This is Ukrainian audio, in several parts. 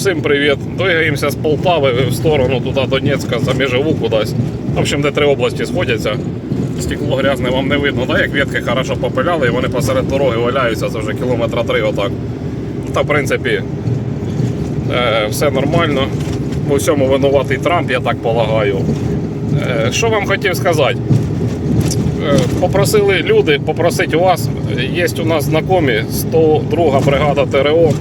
Всім привіт. Двигаємося з Полтави в сторону туди Донецька, за Межеву кудись. В общем, де три області сходяться. Стекло грязне вам не видно, да? як ветки хорошо попиляли, і вони посеред дороги валяються, це вже кілометра три отак. Та в принципі е, все нормально. У всьому винуватий Трамп, я так полагаю. Е, що вам хотів сказати? Е, Попросили люди, попросить у вас. Є у нас знайомі 102 бригада ТРО.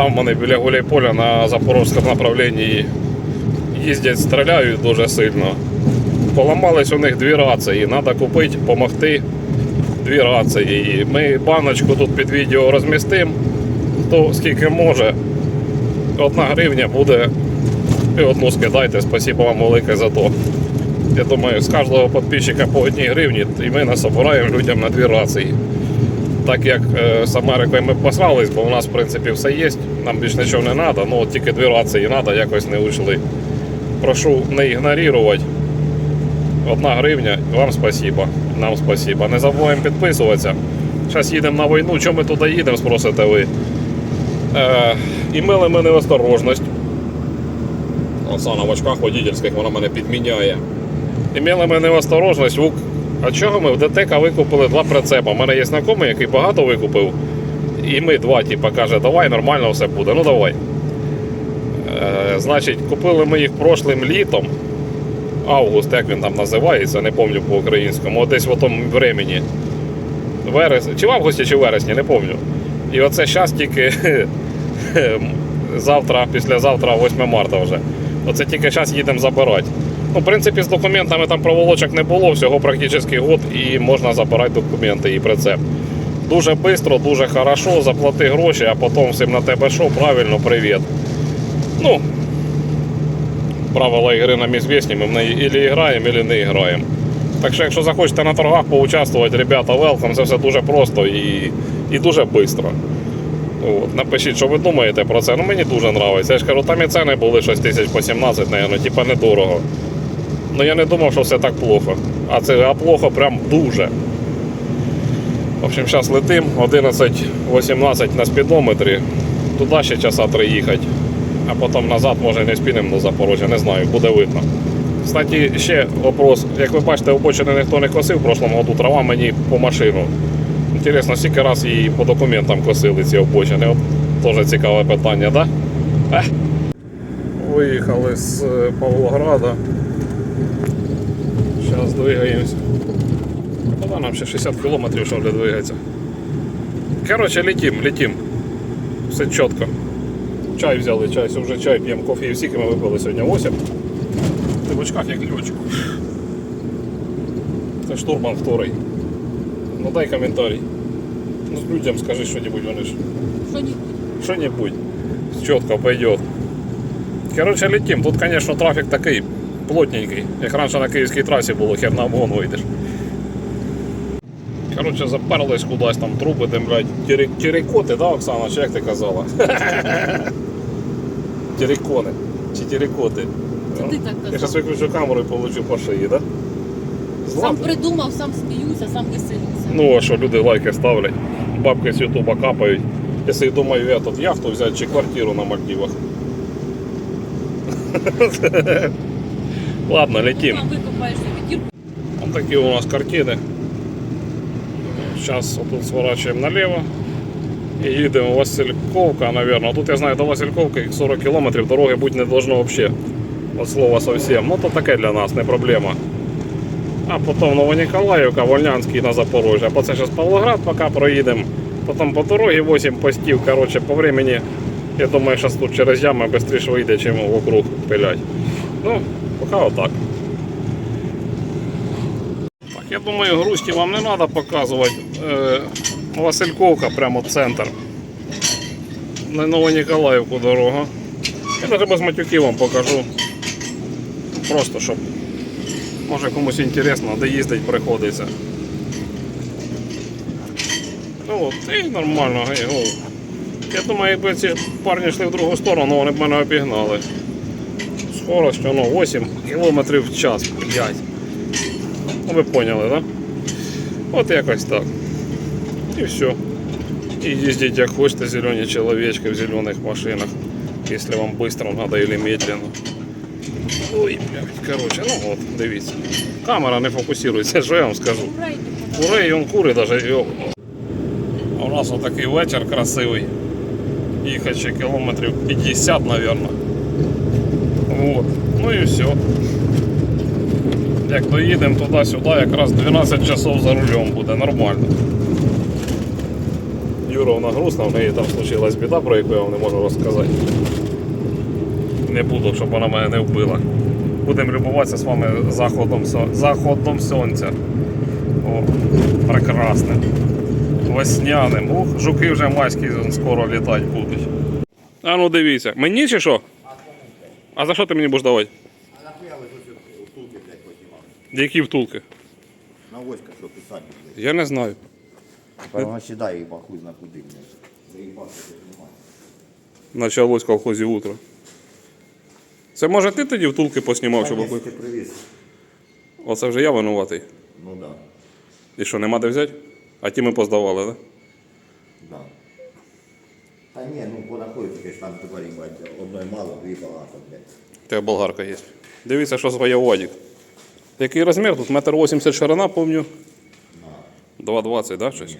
Там вони біля Гуляйполя на Запорозькому направлінні їздять, стріляють дуже сильно. Поламались у них дві рації. Треба купити, допомогти. Дві рації. Ми баночку тут під відео розмістимо. Хто скільки може. Одна гривня буде. І одну скидайте. Спасибо вам велике за то. Я думаю, з кожного підписчика по одній гривні і ми насобираємо людям на дві рації. Так як е, з Америкою ми посрались, бо у нас в принципі все є, нам більш нічого не треба, ну от тільки дві рації треба, якось не учли. Прошу не ігнорувати. Одна гривня, вам спасибо, нам спасибо. Не забуваємо підписуватися. Зараз їдемо на війну, чому ми туди їдемо, спросите ви. Е, імели ми неосторожність. Оксана в очках водительських, вона мене підміняє. Імели ми неосторожність. А чого ми в ДТК викупили два прицепа? У мене є знайомий, який багато викупив. І ми два, типу, каже, давай, нормально все буде. Ну давай. Е, значить, купили ми їх прошлим літом. Август, як він там називається, не пам'ятаю по-українському, десь в тому времені. Верес... Чи в августі, чи в вересні, не пам'ятаю. І оце зараз тільки завтра, післязавтра, 8 марта вже. Оце тільки зараз їдемо забирати. Ну, в принципі, з документами там проволочок не було, всього практично год і можна забирати документи і прицеп. Дуже швидко, дуже хорошо, заплати гроші, а потім всім на тебе що, правильно, привіт. Ну, правила ігри нам известні, ми в неї ілі граємо, ілі не граємо. Так що, якщо захочете на торгах поучаствувати, ребята, welcome, це все дуже просто і, і дуже швидко. От, напишіть, що ви думаєте про це. Ну мені дуже подобається. Я ж кажу, там і ціни були щось тисяч по 17, наверное, типа недорого. Ну я не думав, що все так плохо. А це а плохо прям дуже. В общем, зараз летим 11-18 на спідометрі. Туди ще часа три їхати. А потім назад, може, не спінемо до Запорожжя, не знаю, буде видно. Кстати, ще вопрос. Як ви бачите, обочини ніхто не косив в прошлому году трава мені по машину. Інтересно, скільки раз її по документам косили ці обочини. Теж цікаве питання, так? Да? Виїхали з е, Павлограда. Зараз двигаємося. Куда нам ще 60 кілометрів, щоб не двигатися. Коротше, летим, летим. Все чітко. Чай взяли, чай, вже чай п'ємо, кофе і всіки ми випили сьогодні 8. Ти в очках як льотчик. Це штурман вторий. Ну дай коментарій. Ну людям скажи що-нибудь, вони ж. Что-нибудь. Четко пойдет. Короче, летим. Тут, конечно, трафик такий плотненький. Як раніше на київській трасі було, хер на обгон вийдеш. Короче, заперлись кудись там труби, де, блядь, тери- да, Оксана, чи як ти казала? Терекони. Чи терекоти. Це ти так Я зараз виключу камеру і получу по шиї, да? Сам придумав, сам сміюся, сам веселюся. Ну, а що люди лайки ставлять, бабки з Ютуба капають. Якщо я думаю, я тут яхту взяти чи квартиру на Мальдивах. Ладно, летим. Там викопаєш собі дірку. Вот такие у нас картины. Сейчас вот тут сворачиваем налево. И едем в Васильковка, наверное. Тут я знаю, до Васильковки 40 километров дороги быть не должно вообще. От слова совсем. Ну, то таке для нас, не проблема. А потім Новониколаївка, Вольнянський на Запорожжя. А потім зараз Павлоград поки проїдемо. Потім по дорозі 8 постів. Коротше, по времени, я думаю, зараз тут через ями швидше вийде, чим вокруг пилять. Ну, поки отак. Думаю, грусті вам не треба показувати. Е, Васильковка прямо центр. На Новоніколаївку дорога. Я навіть без матюків вам покажу. Просто щоб може комусь інтересно, де їздить приходиться. Ну от, і нормально, гей. Я думаю, якби ці парні йшли в другу сторону, вони б мене обігнали. Скорость, ну, 8 км в час, блядь. Ну, ви поняли, да? От якось так. І все. І їздіть як хочете, зелені чоловічки в зелених машинах. если вам быстро надо или медленно. Ой, блядь, короче, ну от, дивіться. Камера не фокусується, що я вам скажу. Ура, йди подав. Кури, і он кури даже. йо. А у нас отакий вечір красивий. Їхати ще кілометрів 50, мабуть. Вот. Ну і все. Як доїдемо туди-сюди, якраз 12 часов за рулем буде нормально. Юровна грустна, в неї там случилась біда, про яку я вам не можу розказати. Не буду, щоб вона мене не вбила. Будемо любуватися з вами заходом, заходом сонця. О, прекрасним. Весняним. Ух, жуки вже майські скоро літати будуть. А ну дивіться, мені чи що? А за що ти мені будеш давати? А нахуя ви тут втулки, блядь, познімали? Які втулки? На войска, що писати, блядь. Я не знаю. Вона сідає і похуй на куди, блядь. Началось в колхозі утро. Це може ти тоді втулки поснімав, щоб оклик- ти привіз. Оце вже я винуватий. Ну да, І що, нема де взяти? А ті ми поздавали, так? да. Та ні, ну понаходити, ж там тепер, їбать, одної мало, дві багато, блядь. Тебе болгарка є. Дивіться, що своє Вадик. Який розмір? Тут метр 80 ширина, помню. 2,20, да, щось?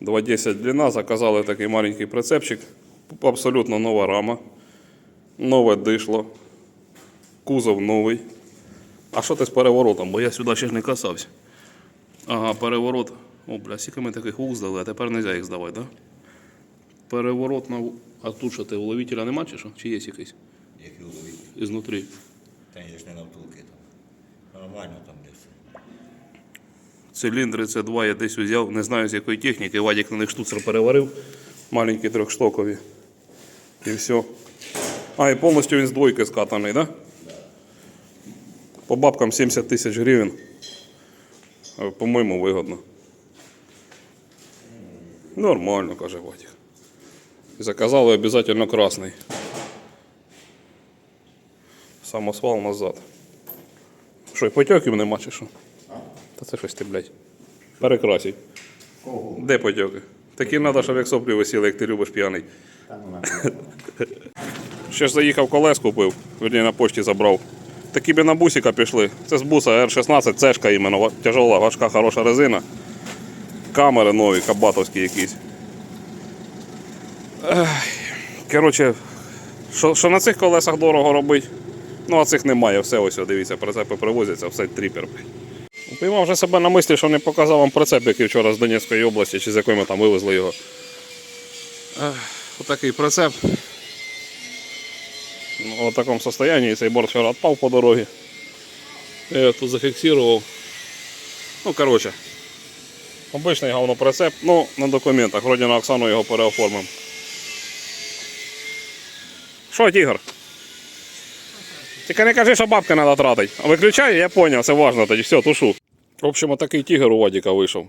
210. 2,10 длина. Заказали такий маленький прицепчик. Абсолютно нова рама. Нове дишло. Кузов новий. А що ти з переворотом? Бо я сюди ще ж не касався. Ага, переворот. О, бля, скільки ми таких вуз здали, а тепер не можна їх здавати, так? Да? Переворот на. А тут що ти, уловителя нема чи що? Чи є якийсь? Які уловити. Ізнутрі. Та я ж не на втулки там. Нормально там десь. Циліндри це два я десь взяв, не знаю з якої техніки. Вадік на них штуцер переварив. Маленькі трьохштокові. І все. А, і повністю він з двойки скатаний, так? Да? По бабкам 70 тисяч гривень. Е, По-моєму, вигодно. Нормально, каже Вадік. Заказали обов'язково красний. Самосвал назад. Що, і потьоків нема чи що? Та це щось ти, блядь. Перекрасить. Кого? Де потьоки? Такі треба, щоб як соплі висіли, як ти любиш п'яний. Ну. Ще ж заїхав колес купив, верні на пошті забрав. Такі б на бусика пішли. Це з буса R16, цешка іменно, тяжела, важка, хороша резина. Камери нові, кабатовські якісь. Коротше, що, що на цих колесах дорого робить? Ну, а цих немає, все ось, дивіться, прицепи привозяться, все тріпер. блядь. Вже себе на мислі, що не показав вам прицеп, який вчора з Донецької області, чи з якої ми там вивезли його. Отакий прицеп. Ну, в такому состоянии цей борт вчора відпав по дорозі. Я його тут зафіксував. Ну, коротше. Обичний говноприцеп, ну, на документах. Вроді на Оксану його переоформимо. Що, тігр? Тільки не кажи, що бабки треба тратити. А Виключай, я зрозумів, це важливо тоді. Все, тушу. В общем, отакий тігр у Вадіка вийшов.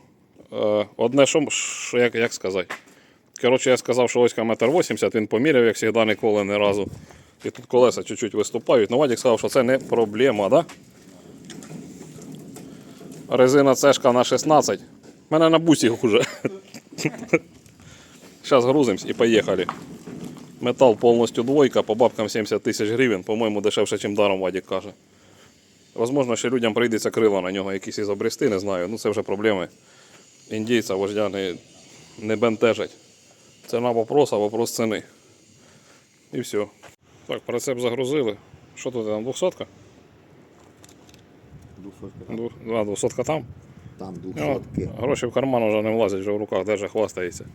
Е, Одне, що, що як, як сказати. Коротше, я сказав, що ось метр 80, він поміряв, як завжди, ніколи не разу. І тут колеса чуть-чуть виступають. Ну, Вадик сказав, що це не проблема, да? Резина цешка на 16. У мене на бусі хуже. Зараз грузимось і поїхали. Метал повністю двойка, по бабкам 70 тисяч гривень, по-моєму, дешевше, ніж даром Вадик каже. Возможно, ще людям прийдеться крила на нього якісь ізобрести, не знаю. Ну це вже проблеми індійця, вождя не, не бентежать. Ціна вопроса, вопрос ціни. І все. Так, прицеп загрузили. Що тут там, 200? Двухсотка там. Дву- 200 там? Там Ну, двухсотки. гроші в карман вже не влазять, вже в руках держа хвастається.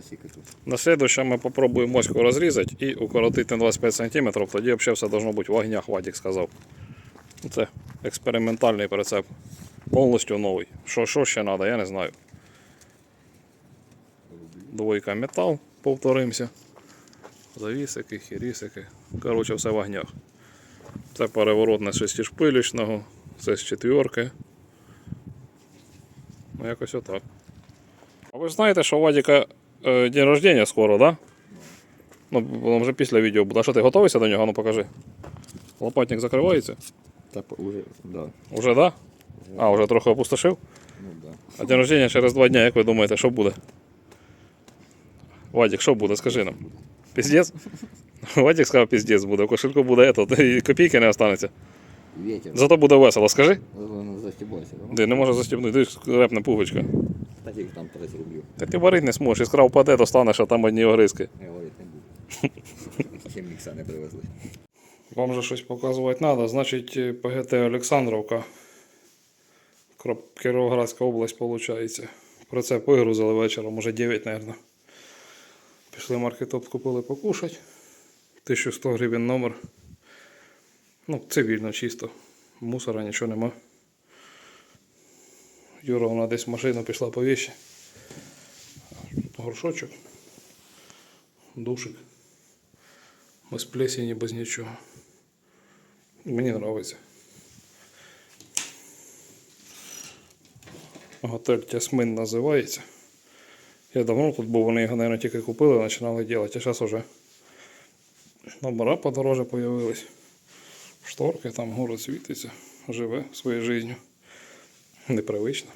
Тут? На слідуще ми попробуємо моську розрізати і укоротити на 25 см, тоді взагалі все должно бути в огнях, Вадік сказав. Це експериментальний прицеп. Повністю новий. Що, що ще треба, я не знаю. Двойка метал, повторимося. Завісики, хірісики. Коротше, все в огнях. Це переворотне шестишпилічного, це з четвірки. Ну, якось отак. А ви знаєте, що Вадіка е, день рождення скоро, так? Да? Ну, воно вже після відео буде. А що ти готовишся до нього? Ну покажи. Лопатник закривається? Та уже, да. Уже. Да? А, вже трохи опустошив? Ну да. А день рождення через два дні, як ви думаєте, що буде? Вадік, що буде, скажи нам. Піздець? Вадик сказав, піздець буде, в кошельку буде ето, і копійки не останеться. Ветер. Зато буде весело, скажи. Застібайся. Де не може застібнути, дивись, репна пуговичка. Таких там 30 рублів. Та ти варити не зможеш, іскра впаде, то станеш, а там одні огризки. Я говорити не буду. Ще мікса не привезли. Вам же щось показувати треба, значить е, ПГТ Олександровка. Кіровоградська область, виходить. Про це вигрузили вечором, може 9, мабуть. Пішли в маркетоп, купили покушати. 1100 гривень номер. Ну, цивільно, чисто. Мусора нічого нема. Юра вона десь в машину пішла по віші. Горшочок. Душик. Без плесені, без нічого. Мені подобається. Готель Тясмин називається. Я давно тут був, вони його, мабуть, тільки купили, починали робити, а зараз вже номера подороже появились. Шторки, там город світиться, живе своєю життю. Непривично.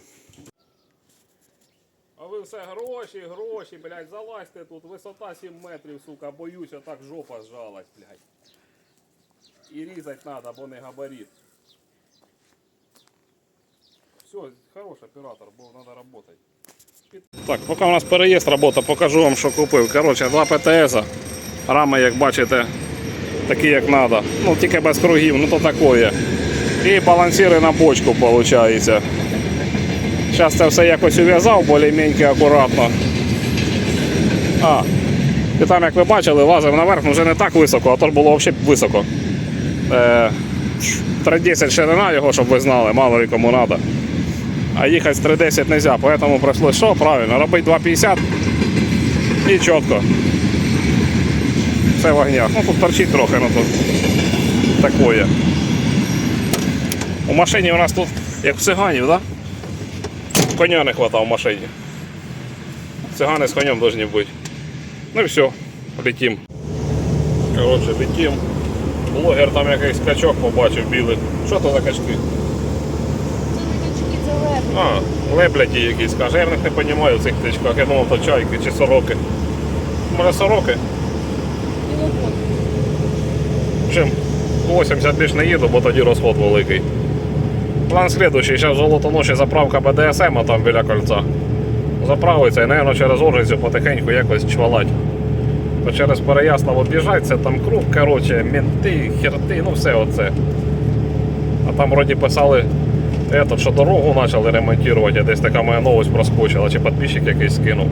Все гроші, гроші, блядь, залазьте тут, висота 7 метрів, сука, боюся, так жопа зжалась, блядь. І різати треба, бо не габарит. Все, хороший оператор, бо треба працювати. Так, поки у нас переїзд робота, покажу вам, що купив. Коротше, два ПТС. Рами, як бачите, такі як треба. Ну, тільки без кругів, ну то такое. І балансири на бочку, виходить. Зараз це все якось ув'язав, більш-менш акуратно. А, і там, як ви бачили, лазив наверх, ну вже не так високо, а то ж було взагалі високо. Е, 3.10 ширина його, щоб ви знали, мало ли кому треба. А їхати з 3.10 не можна, поэтому прийшло що? Правильно, робити 2.50 і чітко. Все в огнях. Ну тут торчить трохи, ну тут такое. У машині у нас тут, як в циганів, да? Коня не хватало в машині. Цигани з конем повинні бути. Ну і все, летім. Коротше, летім. Блогер там якийсь качок побачив білий. Що то за качки? Це не качки, це лебедь. А, лебляді якісь, каже, я в них не розумію цих птичках. Я думав, то чайки чи сороки. Може сороки? Чим 80 більш не їду, бо тоді розход великий. План слідуючий, зараз в золотоноші заправка БДСМ там біля кольця. Заправиться і, мабуть, через Оржицю потихеньку якось чвалать. Бо через Переяслав це там круг, коротше, менти, херти, ну все оце. А там вроді писали, ето, що дорогу почали ремонтувати, а десь така моя новость проскочила, чи підписчик якийсь скинув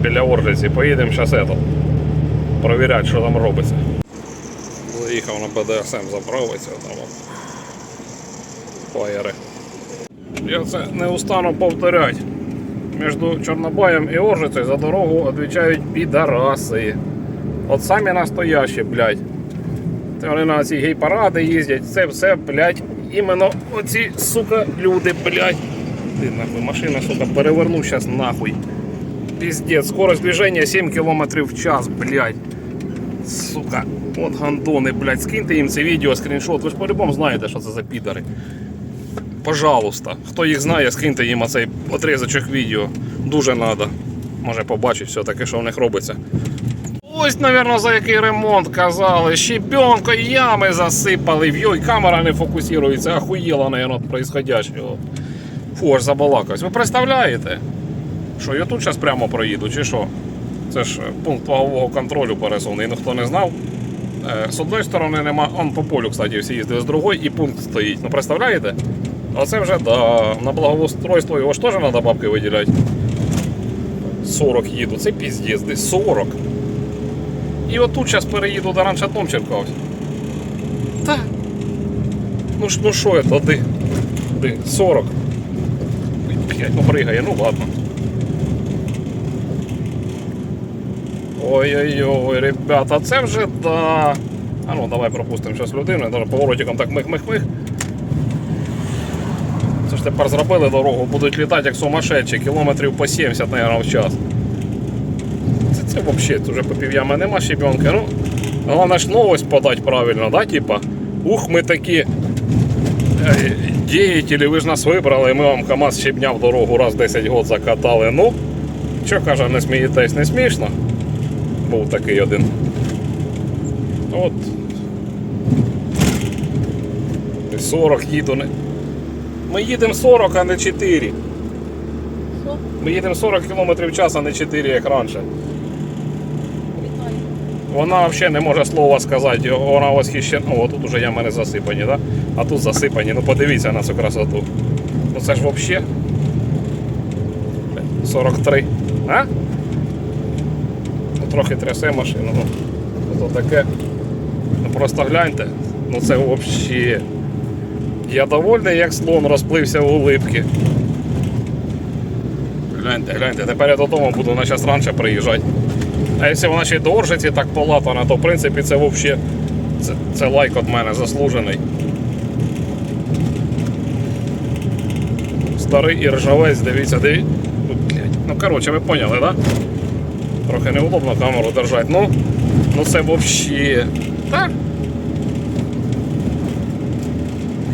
біля Оржиці. Поїдемо зараз ето, провіряти, що там робиться. Заїхав на БДСМ заправиться там. Фаєри. Я це не устану повторяти. Між Чорнобаєм і Оржицею за дорогу відвічають підараси. От самі настоящі, блядь. Це вони на ці гей-паради їздять, це все, блядь, іменно оці, сука, люди, блядь. Ти нахуй, машина, сука, переверну зараз нахуй. Піздець, скорость движения 7 км в час, блядь. Сука, от гандони, блядь, скиньте їм це відео, скріншот. Ви ж по-любому знаєте, що це за підари. Пожалуйста. Хто їх знає, скиньте їм оцей отрізочок відео. Дуже надо. Може побачить все-таки, що в них робиться. Ось, мабуть, за який ремонт казали. Щебенко ями засипали. Йой, камера не фокусується. Охуєло, мабуть, происходящего. Фу, аж забалакаюсь. Ви представляєте? Що я тут зараз прямо проїду, чи що? Це ж пункт вагового контролю пересувний, ніхто не знав. Е, З одної сторони нема, он по полю, кстати, всі їздили, з другої і пункт стоїть. Ну представляєте? А це вже да, на благоустройство його ж теж треба бабки виділяти. 40 їду, це піздець, десь 40. І отут зараз переїду до раніше дом черкався. Та. Ну ж, ну що це, ди? Ди, 40. Ой, ну пригає, ну ладно. Ой-ой-ой, ребята, це вже да. А ну давай пропустимо зараз людину, даже поворотиком так мих-мих-мих. Тепер зробили дорогу, будуть літати як сумасшедші, кілометрів по 70, мабуть, в час. Це, це взагалі, вже попів'ями нема щебенки. Ну, головне ж новость подати правильно, да, типа. Ух, ми такі е, діятелі, ви ж нас вибрали, ми вам КАМАЗ щебня в дорогу раз 10 років закатали. Ну, що каже, не смієтесь, не смішно. Був такий один От. 40 їду. Ми їдемо 40, а не 4. Що? Ми їдемо 40 км в час, а не 4, як раніше. Вітаю. Вона взагалі не може слова сказати, вона восхищена. О, тут уже ями не засипані, да? а тут засипані. Ну подивіться на цю красоту. Ну це ж взагалі 43. А? Ну, трохи трясе машину. Ну, то таке. Ну просто гляньте. Ну це взагалі. Я довольний, як слон розплився в улипки. Гляньте, гляньте, тепер я додому буду на час раніше приїжджати. А якщо вона ще й до так полатана, то в принципі це взагалі це, це лайк від мене заслужений. Старий і ржавець, дивіться, дивіться. Ну, коротше, ви поняли, так? Да? Трохи неудобно камеру держати. Ну, ну це взагалі. Так.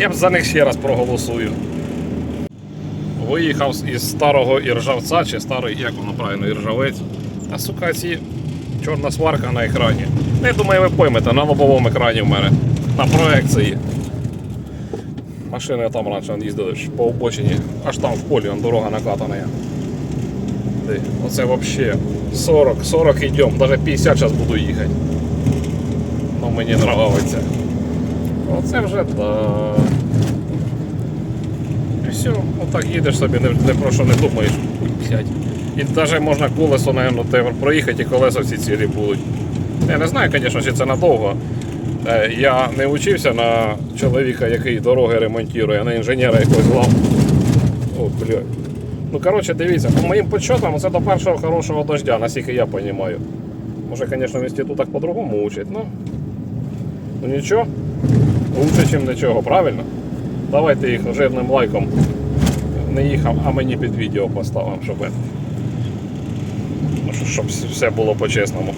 Я б за них ще раз проголосую. Виїхав із старого іржавця, чи старий, як воно правильно, іржавець. Та сука, ці чорна сварка на екрані. Ну, я думаю, ви поймете, на лобовому екрані в мене. На проекції. Машини там раніше їздили по обочині, аж там в полі он дорога накатана. Оце взагалі 40, 40 йдемо, навіть 50 зараз буду їхати. Ну мені подобається. Оце вже так. І все, отак їдеш собі, не, не про що не думаєш. І навіть можна колесо, тепер проїхати, і колеса всі цілі будуть. Я не знаю, звісно, чи це надовго. Е, Я не учився на чоловіка, який дороги ремонтує, а на інженера якогось глав. О, блядь. Ну, коротше, дивіться, по моїм підсчетам, це до першого хорошого дождя, наскільки я розумію. Може, звісно, в інститутах по-другому учать, ну. Ну нічого. Лучше, ніж нічого, правильно? Давайте їх жирним лайком не їхав, а мені під відео поставимо, щоб, ну, щоб- все було по-чесному.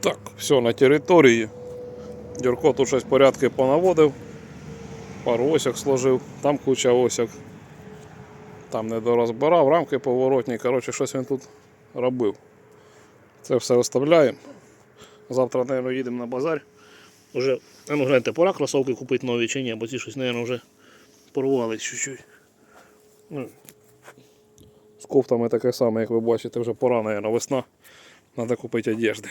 Так, все на території. Дюрко тут щось порядки понаводив. Пару осьок сложив, там куча осьок. Там не дорозбирав, рамки поворотні. Коротше, щось він тут робив. Це все оставляємо. Завтра, мабуть, їдемо на базар. Уже, а ну гляньте, пора кросовки купити нові чи ні, бо ці щось, мабуть, вже порвались чуть-чуть. Ну. З кофтами таке саме, як ви бачите, вже пора, мабуть, весна. Треба купити одежди.